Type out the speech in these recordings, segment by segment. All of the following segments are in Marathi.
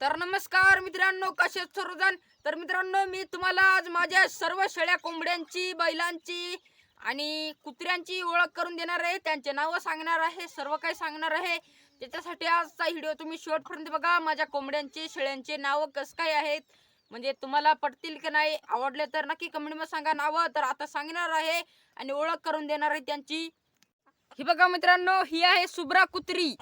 तर नमस्कार मित्रांनो कसे सर्वजण? तर मित्रांनो मी तुम्हाला आज माझ्या सर्व शेळ्या कोंबड्यांची बैलांची आणि कुत्र्यांची ओळख करून देणार आहे. त्यांचे नावं सांगणार आहे सर्व काही सांगणार आहे. त्याच्यासाठी आजचा व्हिडिओ तुम्ही शेवटपर्यंत बघा. माझ्या कोंबड्यांचे शेळ्यांचे नावं कसं काय आहेत म्हणजे तुम्हाला पटतील की नाही आवडले तर नक्की कमेंटमध्ये सांगा नावं. तर आता सांगणार आहे आणि ओळख करून देणार आहे त्यांची. ही बघा मित्रांनो ही आहे सुब्रा कुत्री.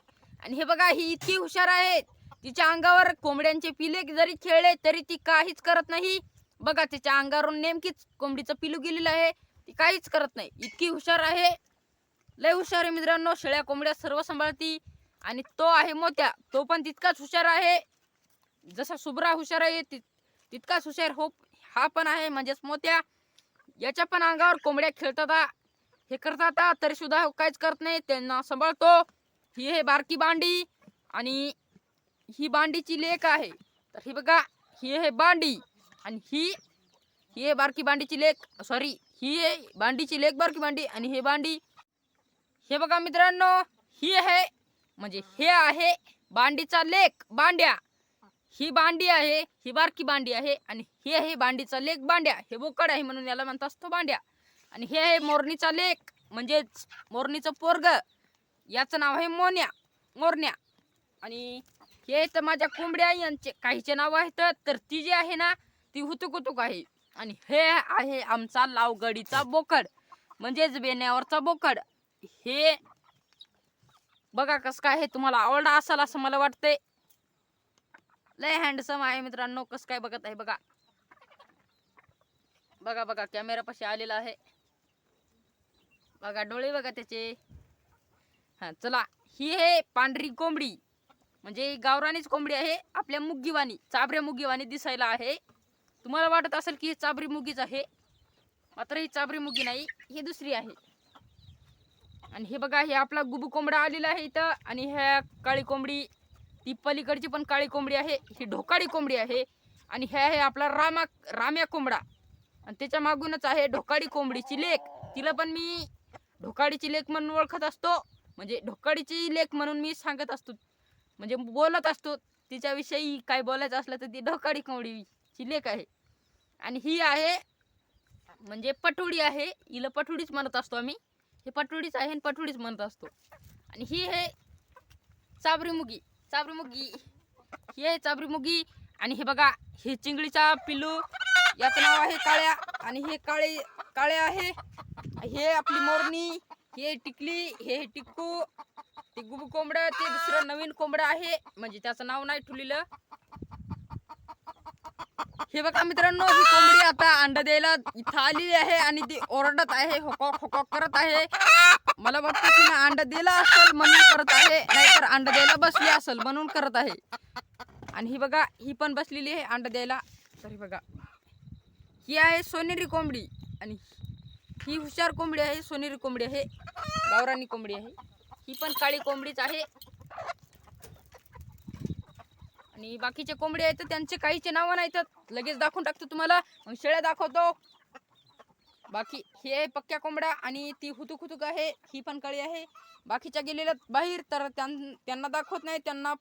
आणि हे बघा ही इतकी हुशार आहे. तिच्या अंगावर कोंबड्यांचे पिले जरी खेळले तरी ती काहीच करत नाही. बघा तिच्या अंगावरून नेमकीच कोंबडीचं पिलू गेलेलं आहे. ती काहीच करत नाही. इतकी हुशार आहे. लय हुशार आहे मित्रांनो. शेळ्या कोंबड्या सर्व सांभाळती. आणि तो आहे मोत्या. तो पण तितकाच हुशार आहे. जसा सुब्रा हुशार आहे ति- तितकाच हुशार हो हा पण आहे. म्हणजेच मोत्या. याच्या पण अंगावर कोंबड्या खेळतात. हे करतात तरी सुद्धा हो काहीच करत नाही. त्यांना सांभाळतो. ही आहे बारकी बांडी. आणि ही बांडीची लेक आहे. तर ही बघा ही आहे बांडी आणि ही ही आहे बारकी बांडीची लेक. सॉरी ही आहे बांडीची लेक बारकी बांडी आणि हे बांडी. हे बघा मित्रांनो ही आहे म्हणजे हे आहे बांडीचा लेक बांड्या. ही बांडी आहे ही बारकी बांडी आहे आणि हे आहे बांडीचा लेक बांड्या. हे बोकड आहे म्हणून याला म्हणतात असतो बांड्या. आणि हे आहे मोरणीचा लेक म्हणजेच मोरणीचं पोरग. याचं नाव आहे मोन्या मोरण्या. आणि हे तर माझ्या कोंबड्या यांचे काहीचे नाव आहेत तर ती जी आहे ना ती हुतुक आहे. आणि हे आहे आमचा लावगडीचा बोकड म्हणजेच बेण्यावरचा बोकड. हे बघा कसं काय हे तुम्हाला आवडला असाल असं मला वाटतंय. लय हँडसम आहे मित्रांनो कसं काय बघत आहे बघा. बघा बघा कॅमेरा पाशी आलेला आहे. बघा डोळे बघा त्याचे. हा चला ही आहे पांढरी कोंबडी. म्हणजे गावरानीच कोंबडी आहे आपल्या मुग्गीवाणी चाबऱ्या मुग्गीवाणी दिसायला आहे. तुम्हाला वाटत असेल की ही चाबरी मुगीच आहे मात्र ही चाबरी मुगी नाही ही दुसरी आहे. आणि हे बघा हे आपला गुबू कोंबडा आलेला आहे इथं आणि ह्या काळी कोंबडी ती पलीकडची पण काळी कोंबडी आहे ही ढोकाळी कोंबडी आहे आणि हे आहे आपला रामा राम्या कोंबडा. आणि त्याच्या मागूनच आहे ढोकाळी कोंबडीची लेक. तिला पण मी ढोकाळीची लेक म्हणून ओळखत असतो. म्हणजे ढोकाळीची लेक म्हणून मी सांगत असतो. म्हणजे बोलत असतो तिच्याविषयी काय बोलायचं असलं तर ती ढोकाळी कोंबडीची लेख आहे. आणि ही आहे म्हणजे पटोडी आहे हिला पटोडीच म्हणत असतो आम्ही. हे पटोडीच आहे आणि पटोडीच म्हणत असतो. आणि ही आहे चाबरीमुगी. चाबरीमुगी ही आहे चाबरीमुगी. आणि हे बघा हे चिंगळीचा पिल्लू याचं नाव आहे काळ्या. आणि हे काळे काळे आहे. हे आपली मोरणी हे टिकली हे टिक्कू ते गुबू कोंबडं ते दुसरं नवीन कोंबडं आहे म्हणजे त्याचं नाव नाही ठुलीलं. हे बघा मित्रांनो ही कोंबडी आता अंडा द्यायला इथं आलेली आहे आणि ती ओरडत आहे होकॉक होकॉक करत आहे. मला वाटतं की ना अंडा दिला असेल म्हणून करत आहे नाहीतर अंडा द्यायला बसली असेल म्हणून करत आहे. आणि ही बघा ही पण बसलेली आहे अंडा द्यायला. तर ही बघा. ही आहे सोनेरी कोंबडी आणि ही हुशार कोंबडी आहे सोनेरी कोंबडी आहे गावरानी कोंबडी आहे ही पण काळी कोंबडीच आहे आणि बाकीचे कोंबडे आहेत त्यांचे काहीचे नावं नाहीत लगेच दाखवून टाकतो तुम्हाला मग शेळ्या दाखवतो बाकी हे आहे पक्क्या कोंबड्या आणि ती हुतुक हुतुक आहे ही पण काळी आहे बाकीच्या गेलेल्या बाहेर तर त्यां- त्यांना दाखवत नाही त्यांना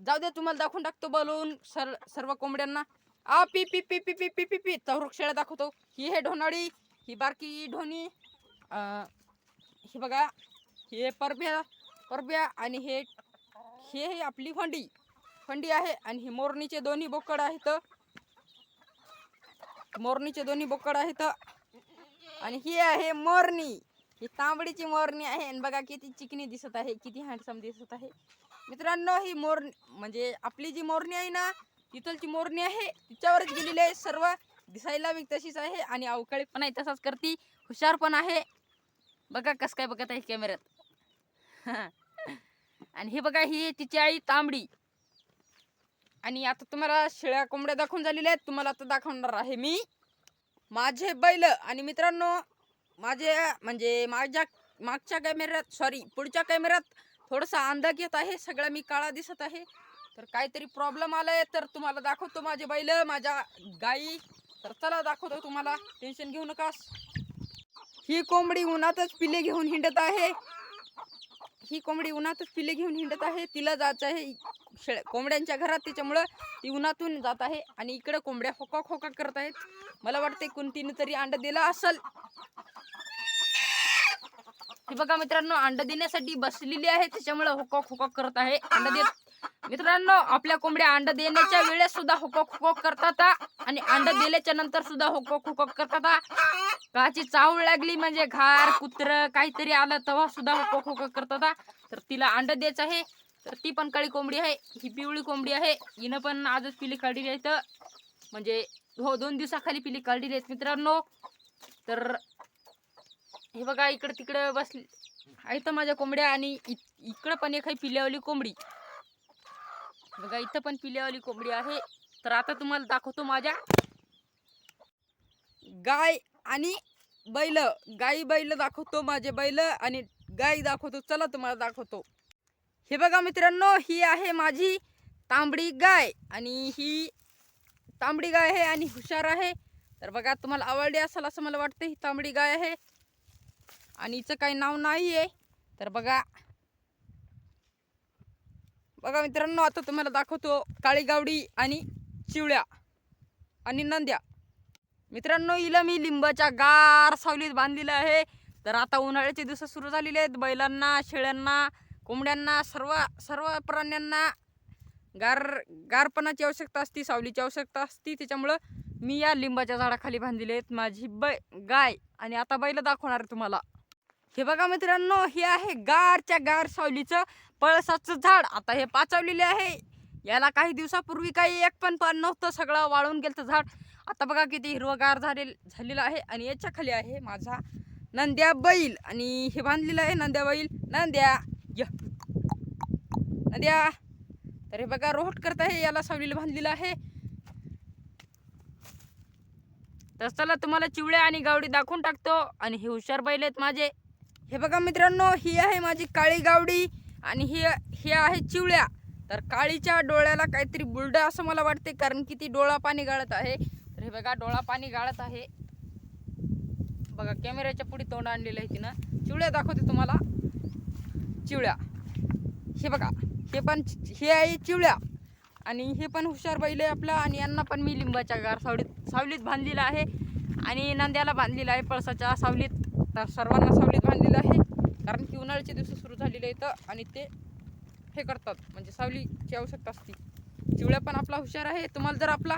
जाऊ दे तुम्हाला दाखवून टाकतो बोलून सर सर्व कोंबड्यांना आ पी पी पी पी पी पी पी पी चौरक शेळ्या दाखवतो ही आहे ढोनाळी ही बारकी ढोणी अं, हे बघा हे परब्या परब्या आणि हे हे आपली फंडी. फंडी आहे आणि हे मोरणीचे दोन्ही बोकड आहेत. मोरणीचे दोन्ही बोकड आहेत. आणि ही आहे मोरणी. ही तांबडीची मोरणी आहे आणि बघा किती चिकनी दिसत आहे किती हँडसम दिसत आहे. मित्रांनो ही मोर म्हणजे आपली जी मोरणी आहे ना तिथलची मोरणी आहे तिच्यावरच गेलेली आहे सर्व. दिसायला बी तशीच आहे आणि अवकाळी पण आहे तसाच करती. हुशार पण आहे. बघा कस काय बघत आहे कॅमेऱ्यात. आणि हे बघा ही तिची आई तांबडी. आणि आता तुम्हाला शेळ्या कोंबड्या दाखवून झालेल्या आहेत. तुम्हाला आता दाखवणार आहे मी. माझे बैल. आणि मित्रांनो माझे म्हणजे माझ्या मागच्या कॅमेऱ्यात सॉरी पुढच्या कॅमेऱ्यात थोडासा अंदाज येत आहे. सगळा मी काळा दिसत आहे. तर काहीतरी प्रॉब्लेम आलाय तर तुम्हाला दाखवतो माझे बैल. माझ्या गाई तर चला दाखवतो तुम्हाला. टेन्शन घेऊ नकास. ही कोंबडी उन्हातच पिले घेऊन हिंडत आहे. ही कोंबडी उन्हातच पिले घेऊन हिंडत आहे. तिला जायचं आहे. शेळ कोंबड्यांच्या घरात. त्याच्यामुळं ती उन्हातून जात आहे आणि इकडे कोंबड्या होका होका करत आहेत. मला वाटते कोणतीने तरी अंड दिलं असल. हे बघा मित्रांनो अंड देण्यासाठी बसलेली आहे. त्याच्यामुळे होका होकॉक करत आहे. अंड देत मित्रांनो आपल्या कोंबड्या अंड देण्याच्या वेळेस सुद्धा हुकक हुकक करतात आणि अंड दिल्याच्या नंतर सुद्धा हुकक हुकक करतात काची चावळ लागली म्हणजे घार कुत्र काहीतरी आलं तेव्हा सुद्धा हुकक हुकक करतात तर तिला अंड द्यायचं आहे. तर ती पण काळी कोंबडी आहे ही पिवळी कोंबडी आहे. हिनं पण आजच पिली काढली आहेत म्हणजे हो दोन दिवसाखाली पिली काढलेली आहेत मित्रांनो. तर हे बघा इकडं तिकडं बसली आहे तर माझ्या कोंबड्या आणि इ- इकडं पण एक आहे पिल्यावाली कोंबडी. बघा इथं पण पिल्यावाली कोंबडी आहे. तर आता तुम्हाला दाखवतो माझ्या. गाय आणि बैल. गाई बैल दाखवतो माझे बैल आणि गाय दाखवतो. चला तुम्हाला दाखवतो. हे बघा मित्रांनो ही आहे माझी तांबडी गाय आणि ही तांबडी गाय आहे आणि हुशार आहे. तर बघा तुम्हाला आवडली असेल असं मला वाटतं ही तांबडी गाय आहे. आणि हिचं काही नाव नाही आहे तर बघा बघा मित्रांनो आता तुम्हाला दाखवतो काळी गावडी आणि चिवळ्या आणि नंद्या. मित्रांनो हिला मी लिंबाच्या गार सावलीत बांधलेलं आहे. तर आता उन्हाळ्याचे दिवस सुरू झालेले आहेत. बैलांना शेळ्यांना कोंबड्यांना सर्व सर्व प्राण्यांना गार गारपणाची आवश्यकता असते सावलीची आवश्यकता असते. त्याच्यामुळं मी या लिंबाच्या झाडाखाली बांधलेले आहेत. माझी बै गाय. आणि आता बैल दाखवणार आहे तुम्हाला. हे बघा मित्रांनो हे आहे गारच्या गार सावलीचं पळसाचं झाड. आता हे पाचवलेले आहे. याला काही दिवसापूर्वी काही एक पण पान नव्हतं. सगळं वाळून गेलं झाड. आता बघा किती हिरवगार झाले झालेलं आहे. आणि याच्या खाली आहे माझा नंद्या बैल. आणि हे बांधलेलं आहे नंद्या बैल. नंद्या य. नंद्या. तर हे बघा रोहट करत आहे. याला सावलीला बांधलेलं आहे. तर चला तुम्हाला चिवड्या आणि गावडी दाखवून टाकतो. आणि हे हुशार बैल आहेत माझे. हे बघा मित्रांनो ही आहे माझी काळी गावडी आणि ही हे आहे चिवळ्या. तर काळीच्या डोळ्याला काहीतरी बुलड असं मला वाटते कारण की ती डोळा पाणी गाळत आहे. तर हे बघा डोळा पाणी गाळत आहे. बघा कॅमेऱ्याच्या पुढे तोंड आणलेलं आहे तिनं. चिवळ्या दाखवते तुम्हाला. चिवळ्या. हे बघा हे पण हे आहे चिवळ्या. आणि हे पण हुशार बैल आहे आपला आणि यांना पण मी लिंबाच्या गार सावलीत सावलीत बांधलेलं आहे. आणि नंद्याला बांधलेलं आहे पळसाच्या सावलीत. आता सर्वांना सावलीत बांधलेलं आहे. कारण की उन्हाळ्याचे दिवस सुरू झालेले आहेत आणि ते हे करतात. म्हणजे सावलीची आवश्यकता असते. चिवळ्या पण आपला हुशार आहे. तुम्हाला जर आपला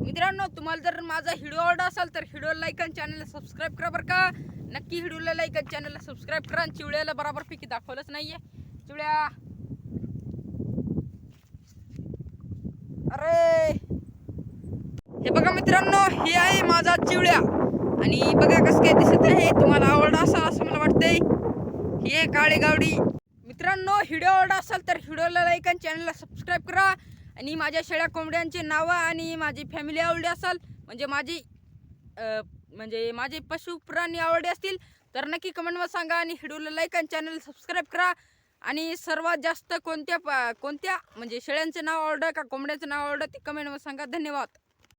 मित्रांनो तुम्हाला जर माझा व्हिडिओ आवडला असेल तर व्हिडिओ लाईक आणि चॅनलला सबस्क्राईब करा बरं का. नक्की व्हिडिओला लाईक आणि चॅनलला सबस्क्राईब करा. आणि चिवळ्याला बराबरपैकी दाखवलंच नाही आहे चिवळ्या. अरे! हे बघा मित्रांनो हे आहे माझा चिवळ्या. आणि बघा कसं काय दिसत आहे. तुम्हाला आवडला असा असं मला वाटतंय. ही आहे काळे गावडी. मित्रांनो व्हिडिओ आवडला असेल तर व्हिडिओला लाईक आणि चॅनलला सबस्क्राईब करा. आणि माझ्या शेळ्या कोंबड्यांची नावं आणि माझी फॅमिली आवडली असेल म्हणजे माझी म्हणजे माझे पशु प्राणी आवडले असतील तर नक्की कमेंटमध्ये सांगा आणि व्हिडिओला लाईक आणि चॅनल सबस्क्राईब करा. आणि सर्वात जास्त कोणत्या प- कोणत्या म्हणजे शेळ्यांचं नाव आवडलं का कोंबड्याचं नाव आवडलं ते कमेंटमध्ये सांगा. धन्यवाद.